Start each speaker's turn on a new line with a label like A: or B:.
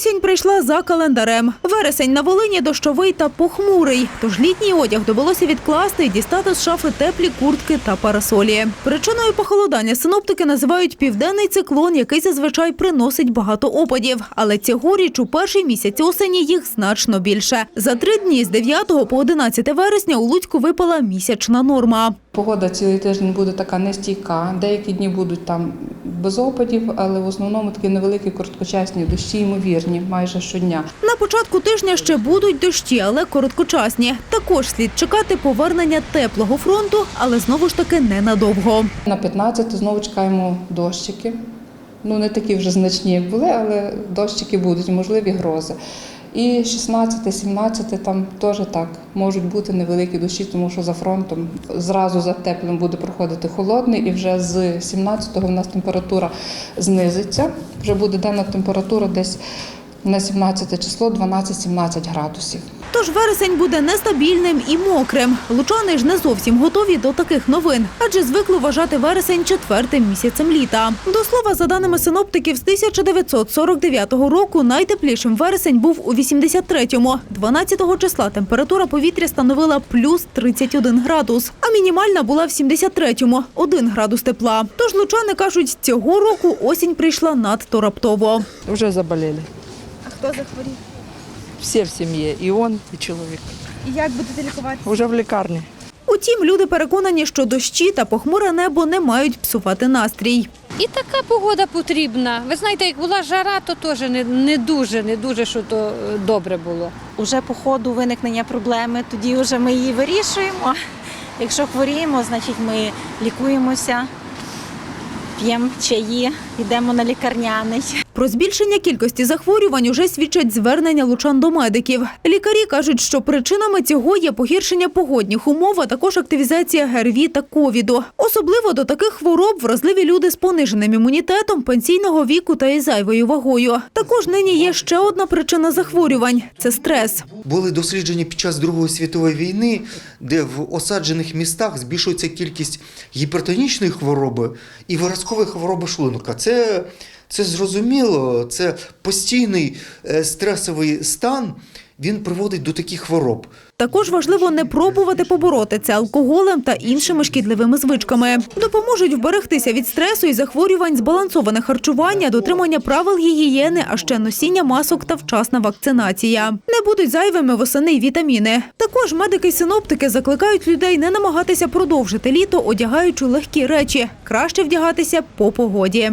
A: Осінь прийшла за календарем. Вересень на Волині дощовий та похмурий. Тож літній одяг довелося відкласти і дістати з шафи теплі куртки та парасолі. Причиною похолодання синоптики називають південний циклон, який зазвичай приносить багато опадів. Але цьогоріч у перший місяць осені їх значно більше. За три дні з 9 по 11 вересня у Луцьку випала місячна норма.
B: Погода цілий тиждень буде така нестійка. Деякі дні будуть там без опадів, але в основному такі невеликі короткочасні дощі ймовірні майже щодня.
A: На початку тижня ще будуть дощі, але короткочасні. Також слід чекати повернення теплого фронту, але знову ж таки ненадовго.
B: На 15 знову чекаємо дощики. Ну не такі вже значні, як були, але дощики будуть, можливі грози. І 16, 17 там теж так можуть бути невеликі дощі, тому що за фронтом зразу за теплим буде проходити холодний, і вже з 17-го в нас температура знизиться. Вже буде денна температура десь на 17 число 12-17 градусів.
A: Тож вересень буде нестабільним і мокрим. Лучани ж не зовсім готові до таких новин, адже звикли вважати вересень четвертим місяцем літа. До слова, за даними синоптиків, з 1949 року найтеплішим вересень був у 83-му. 12-го числа температура повітря становила плюс 31 градус, а мінімальна була в 73-му – 1 градус тепла. Тож лучани кажуть, цього року осінь прийшла надто раптово.
C: Уже заболели.
D: Хто захворів?
C: Все в семье, и он, и человек.
D: І як будете лікуватися?
C: Уже в лекарне.
A: Утім, люди переконані, що дощі та похмуре небо не мають псувати настрій.
E: І така погода потрібна. Ви знаєте, як була жара, то теж не, не дуже, не дуже, що то е, добре було.
F: Уже по ходу виникнення проблеми, тоді вже ми її вирішуємо. Якщо хворіємо, значить ми лікуємося, п'ємо чаї, йдемо на лікарняний.
A: Про збільшення кількості захворювань уже свідчать звернення лучан до медиків. Лікарі кажуть, що причинами цього є погіршення погодних умов, а також активізація ГРВІ та ковіду. Особливо до таких хвороб вразливі люди з пониженим імунітетом, пенсійного віку та із зайвою вагою. Також нині є ще одна причина захворювань це стрес.
G: Були дослідження під час Другої світової війни, де в осаджених містах збільшується кількість гіпертонічної хвороби і виразкової хвороби шлунка. Це, це зрозуміло, це постійний е, стресовий стан. Він приводить до таких хвороб.
A: Також важливо не пробувати побороти це алкоголем та іншими шкідливими звичками. Допоможуть вберегтися від стресу і захворювань, збалансоване харчування, дотримання правил гігієни, а ще носіння масок та вчасна вакцинація. Не будуть зайвими восени й вітаміни. Також медики й синоптики закликають людей не намагатися продовжити літо, одягаючи легкі речі. Краще вдягатися по погоді.